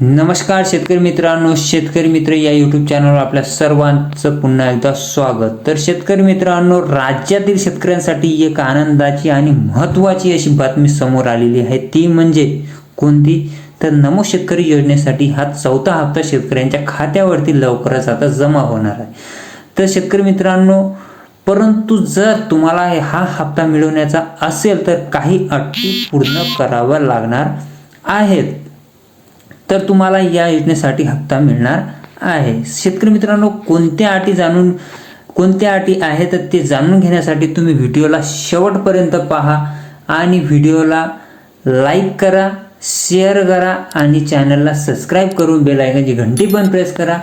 नमस्कार शेतकरी मित्रांनो शेतकरी मित्र या यूट्यूब चॅनलवर आपल्या सर्वांचं पुन्हा एकदा स्वागत. तर शेतकरी मित्रांनो राज्यातील शेतकऱ्यांसाठी एक आनंदाची आणि महत्त्वाची अशी बातमी समोर आलेली आहे. ती म्हणजे कोणती? तर नमो शेतकरी योजनेसाठी हा चौथा हप्ता शेतकऱ्यांच्या खात्यावरती लवकरच आता जमा होणार आहे. तर शेतकरी मित्रांनो परंतु जर तुम्हाला हा हप्ता मिळवण्याचा असेल तर काही अटी पूर्ण कराव्या लागणार आहेत. तर तुम्हाला या योजनेसाठी हप्ता मिळणार आहे. शेतकरी मित्रांनो कोणत्या अटी जाणून कोणत्या अटी आहेत तर ते जाणून घेण्यासाठी तुम्ही व्हिडिओला शेवटपर्यंत पहा आणि व्हिडिओला लाईक करा शेअर करा आणि चॅनलला सबस्क्राईब करून बेल आयकनची घंटी पण प्रेस करा.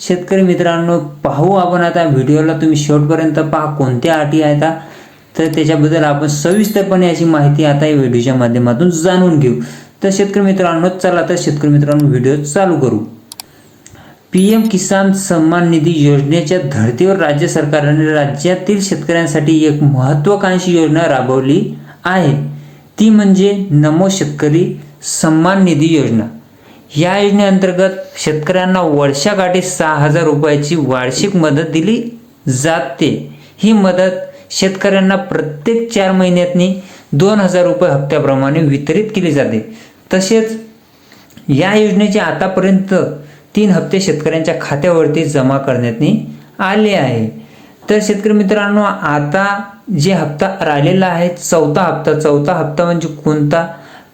शेतकरी मित्रांनो पाहू आपण आता व्हिडिओला तुम्ही शेवटपर्यंत पहा कोणत्या अटी आहेत. तर त्याच्याबद्दल आपण सविस्तरपणे याची माहिती आता या व्हिडिओच्या माध्यमातून जाणून घेऊ. तर शेतकरी मित्रांनो चला तर शेतकरी मित्रांनो व्हिडिओ चालू करू. पी एम किसान सन्मान निधी योजनेच्या धर्तीवर राज्य सरकारने राज्यातील शेतकऱ्यांसाठी एक महत्वाकांक्षी योजना राबवली आहे. ती म्हणजे नमो शेतकरी सन्मान निधी योजना. या योजनेअंतर्गत शेतकऱ्यांना वर्षाकाठी सहा हजार रुपयाची वार्षिक मदत दिली जाते. ही मदत शेतकऱ्यांना प्रत्येक चार महिन्यातनी दोन हजार रुपये हप्त्याप्रमाणे वितरित केली जाते. तसेच या योजनेचे आतापर्यंत तीन हप्ते शेतकऱ्यांच्या खात्यावरती जमा करण्यात आले आहे. तर शेतकरी मित्रांनो आता जे हप्ता राहिलेला आहे चौथा हप्ता चौथा हप्ता म्हणजे कोणता?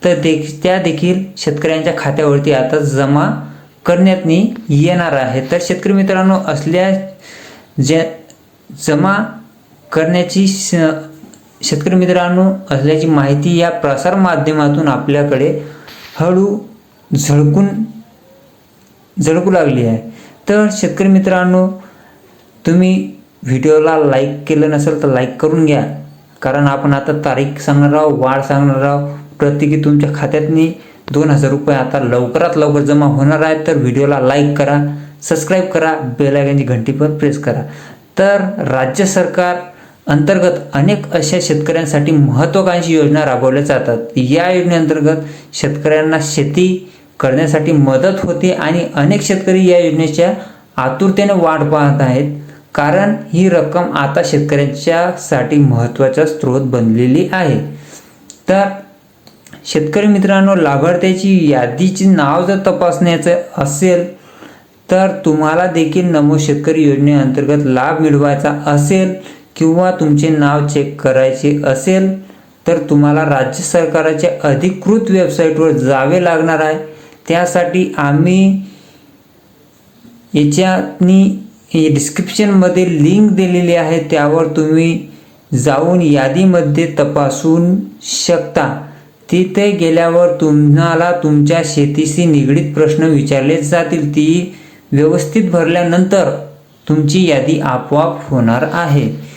तर देख त्या देखील शेतकऱ्यांच्या खात्यावरती आता जमा करण्यात येणार आहे. तर शेतकरी मित्रांनो असल्या जे जमा करण्याची श- शेतकरी मित्रांनो असल्याची माहिती या प्रसार माध्यमातून आपल्याकडे हळू झळकून झळकू लागली आहे. तर शेतकरी मित्रांनो तुम्ही व्हिडिओला लाईक केलं नसेल तर लाईक करून घ्या. कारण आपण आता तारीख सांगणार आहोत वाढ सांगणार आहोत. प्रत्येकी तुमच्या खात्यातनी दोन हजार रुपये आता लवकरात लवकर जमा होणार आहेत. तर व्हिडिओला लाईक करा सबस्क्राईब करा बेलायकनची घंटी पण प्रेस करा. तर राज्य सरकार अंतर्गत अनेक अशा शेतकऱ्यांसाठी महत्त्वाकांक्षी योजना राबवल्या जातात. या योजनेअंतर्गत शेतकऱ्यांना शेती करण्यासाठी मदत होते आणि अनेक शेतकरी या योजनेच्या आतुरतेने वाट पाहत आहेत. कारण ही रक्कम आता शेतकऱ्यांच्यासाठी महत्त्वाचा स्रोत बनलेली आहे. तर शेतकरी मित्रांनो लाभार्थ्याची यादीची नाव जर तपासण्याचं असेल तर तुम्हाला देखील नमो शेतकरी योजनेअंतर्गत लाभ मिळवायचा असेल किंवा तुमचे नाव चेक करायचे असेल तर तुम्हाला राज्य सरकारच्या अधिकृत वेबसाईटवर जावे लागणार आहे. त्यासाठी आम्ही याच्यातनी डिस्क्रिप्शनमध्ये लिंक दिलेली आहे त्यावर तुम्ही जाऊन यादीमध्ये तपासून शकता. तिथे गेल्यावर तुम्हाला तुमच्या शेतीशी निगडीत प्रश्न विचारले जातील. ती व्यवस्थित भरल्यानंतर तुमची यादी आपोआप होणार आहे.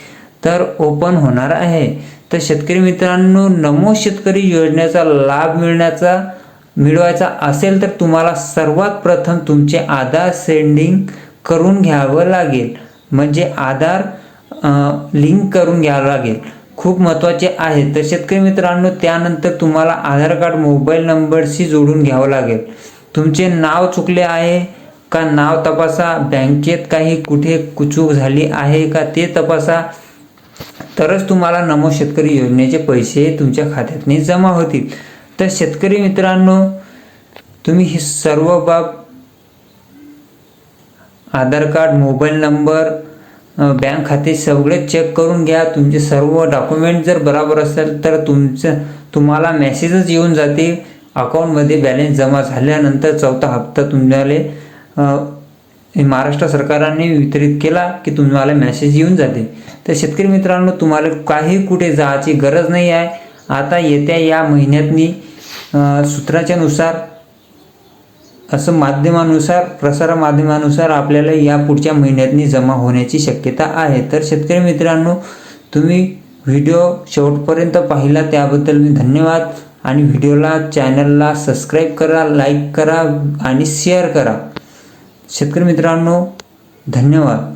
तर ओपन होणार आहे. तर शेतकरी मित्रांनो नमो शेतकरी योजनेचा लाभ मिळण्याचा मिळवायचा असेल तर तुम्हाला सर्वात प्रथम तुमचे आधार सेंडिंग करून घ्यावं लागेल. म्हणजे आधार लिंक करून घ्यावं लागेल. खूप महत्त्वाचे आहे. तर शेतकरी मित्रांनो त्यानंतर तुम्हाला आधार कार्ड मोबाईल नंबरशी जोडून घ्यावं लागेल. तुमचे नाव चुकले आहे का? नाव तपासा. बँकेत काही कुठे कुचूक झाली आहे का? ते तपासा. तरच तुम्हाला नमो शेतकरी योजनेचे पैसे तुमच्या खात्यातने जमा होतील. तर शेतकरी मित्रांनो तुम्ही ही सर्व बाब Aadhaar card mobile number bank खाते सगळे चेक करून घ्या. तुमचे सर्व डॉक्युमेंट जर बरोबर असेल तर तुमचं तुम्हाला मेसेजच येऊन जाते. अकाउंटमध्ये बॅलेन्स जमा झाल्यानंतर चौथा हप्ता तुम्हाला महाराष्ट्र सरकारने वितरित केला की तुम्हाला मेसेज येऊन जाते. तर शेतकरी मित्रांनो तुम्हाला काही कुठे जायची गरज नाही आहे. आता येत्या या महिन्यातनी अ, सूत्राच्यानुसार असं माध्यमानुसार प्रसार माध्यमानुसार आपल्याला या पुढच्या महिन्यातनी जमा होण्याची शक्यता आहे. तर शेतकरी मित्रांनो तुम्ही व्हिडिओ शेवटपर्यंत पाहिला त्याबद्दल मी धन्यवाद. आणि व्हिडिओला चॅनलला सबस्क्राईब करा लाईक करा आणि शेअर करा. शेतकरी मित्रांनो धन्यवाद.